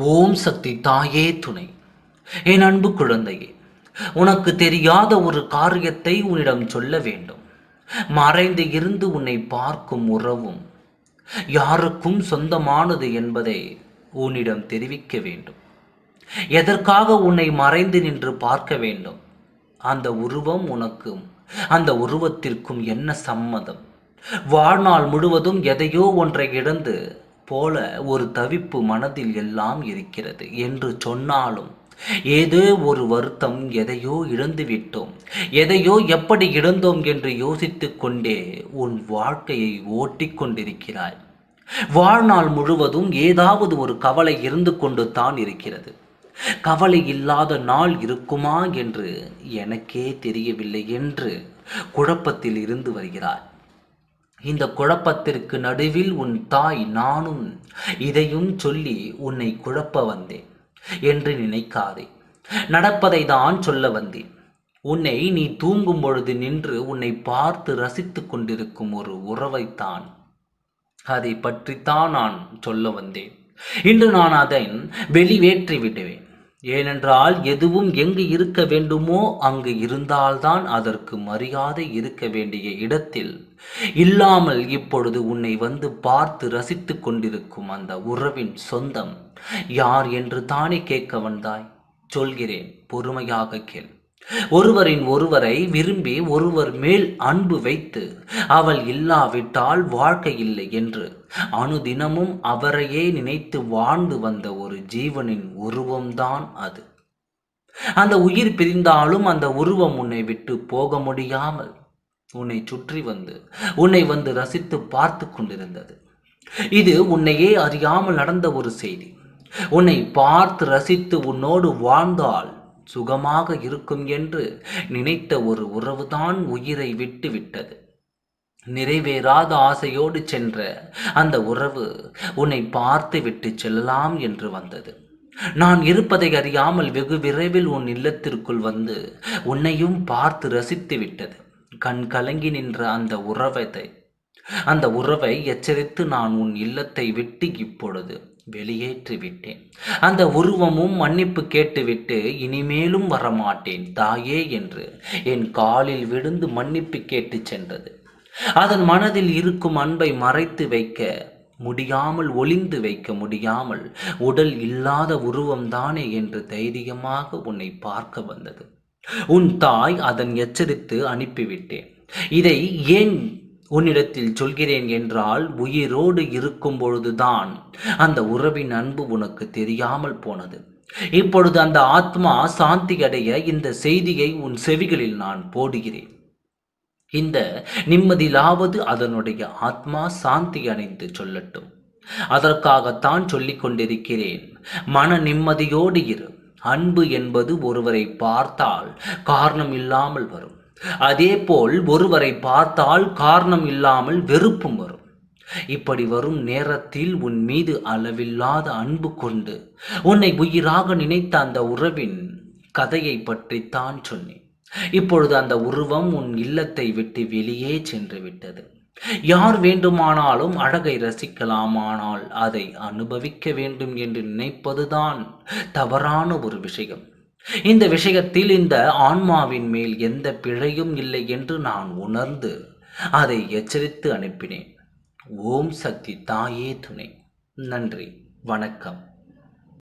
ஓம் சக்தி தாயே துணை. என் அன்பு குழந்தையே உனக்கு தெரியாத ஒரு காரியத்தை உன்னிடம் சொல்ல வேண்டும். மறைந்து இருந்து உன்னை பார்க்கும் உறவும் யாருக்கும் சொந்தமானது என்பதை உன்னிடம் தெரிவிக்க வேண்டும். எதற்காக உன்னை மறைந்து நின்று பார்க்க வேண்டும்? அந்த உருவம் உனக்கும் அந்த உருவத்திற்கும் என்ன சம்மதம்? வாழ்நாள் முழுவதும் எதையோ ஒன்றை இழந்து போல ஒரு தவிப்பு மனதில் எல்லாம் இருக்கிறது. என்று சொன்னாலும் ஏதோ ஒரு வருத்தம் எதையோ இழந்து விட்டோம் எதையோ எப்படி இழந்தோம் என்று யோசித்து கொண்டே உன் வாழ்க்கையை ஓட்டிக்கொண்டிருக்கிறாய் வாழ்நாள் முழுவதும் ஏதாவது ஒரு கவலை இருந்து கொண்டு தான் இருக்கிறது. கவலை இல்லாத நாள் இருக்குமா என்று எனக்கே தெரியவில்லை என்று குழப்பத்தில் இருந்து வருகிறாய். இந்த குழப்பத்திற்கு நடுவில் உன் தாய் நானும் இதையும் சொல்லி உன்னை குழப்ப வந்தேன் என்று நினைக்காதே. நடப்பதை தான் சொல்ல வந்தேன். உன்னை நீ தூங்கும் பொழுது நின்று உன்னை பார்த்து ரசித்து கொண்டிருக்கும் ஒரு உறவைத்தான் அதை பற்றித்தான் நான் சொல்ல வந்தேன். இன்று நான் அதை வெளிவேற்றி விடுவேன் ஏனென்றால் எதுவும் எங்கு இருக்க வேண்டுமோ அங்கு இருந்தால்தான் அதற்கு மரியாதை இருக்க வேண்டிய இடத்தில். இல்லாமல் இப்பொழுது உன்னை வந்து பார்த்து ரசித்து கொண்டிருக்கும் அந்த உறவின் சொந்தம் யார் என்று தானே கேட்க வந்தாய்? சொல்கிறேன் பொறுமையாக கேள். ஒருவரின் ஒருவரை விரும்பி ஒருவர் மேல் அன்பு வைத்து அவள் இல்லாவிட்டால் வாழ்க்கை இல்லை என்று. அனுதினமும் அவரையே நினைத்து வாழ்ந்து வந்த ஒரு ஜீவனின் உருவம்தான் அது. அந்த உயிர் பிரிந்தாலும் அந்த உருவம் உன்னை விட்டு போக முடியாமல் உன்னை சுற்றி வந்து உன்னை வந்து ரசித்து பார்த்து கொண்டிருந்தது. இது உன்னையே அறியாமல் நடந்த ஒரு செய்தி. உன்னை பார்த்து ரசித்து உன்னோடு வாழ்ந்தால் சுகமாக இருக்கும் என்று நினைத்த ஒரு உறவுதான் உயிரை விட்டு விட்டது. நிறைவேறாத ஆசையோடு சென்ற அந்த உறவு உன்னை பார்த்து விட்டு செல்லலாம் என்று வந்தது. நான் இருப்பதை அறியாமல் வெகு விரைவில் உன் இல்லத்திற்குள் வந்து உன்னையும் பார்த்து ரசித்து விட்டது. கண் கலங்கி நின்ற அந்த உறவத்தை அந்த உறவை எச்சரித்து நான் உன் இல்லத்தை விட்டு இப்பொழுது வெளியேற்றி விட்டேன் அந்த உருவமும் மன்னிப்பு கேட்டுவிட்டு இனிமேலும் வரமாட்டேன் தாயே என்று என் காலில் விழுந்து மன்னிப்பு கேட்டு சென்றது. அதன் மனதில் இருக்கும் அன்பை மறைத்து வைக்க முடியாமல் ஒளிந்து வைக்க முடியாமல் உடல் இல்லாத உருவம்தானே என்று தைரியமாக உன்னை பார்க்க வந்தது. உன் தாய் அதன் எச்சரித்து அனுப்பிவிட்டேன். இதை ஏன் உன்னிடத்தில் சொல்கிறேன் என்றால் உயிரோடு இருக்கும் பொழுதுதான் அந்த உறவின் அன்பு உனக்கு தெரியாமல் போனது. இப்பொழுது அந்த ஆத்மா சாந்தி அடைய இந்த செய்தியை உன் செவிகளில் நான் போடுகிறேன். இந்த நிம்மதியிலாவது அதனுடைய ஆத்மா சாந்தி அடைந்து சொல்லட்டும். அதற்காகத்தான் சொல்லிக் கொண்டிருக்கிறேன். மன நிம்மதியோடு இரு. அன்பு என்பது ஒருவரை பார்த்தால் காரணம் இல்லாமல் வரும். அதேபோல் ஒருவரை பார்த்தால் காரணம் இல்லாமல் வெறுப்பும் வரும். இப்படி வரும் நேரத்தில் உன் மீது அளவில்லாத அன்பு கொண்டு உன்னை உயிராக நினைத்த அந்த உறவின் கதையை பற்றித்தான் சொன்னேன். இப்பொழுது அந்த உருவம் உன் இல்லத்தை விட்டு வெளியே சென்று விட்டது. யார் வேண்டுமானாலும் அழகை ரசிக்கலாமானால் அதை அனுபவிக்க வேண்டும் என்று நினைப்பதுதான் தவறான ஒரு விஷயம். இந்த விஷயத்தில் இந்த ஆன்மாவின் மேல் எந்த பிழையும் இல்லை என்று நான் உணர்ந்து அதை எச்சரித்து அனுப்பினேன். ஓம் சக்தி தாயே துணை. நன்றி. வணக்கம்.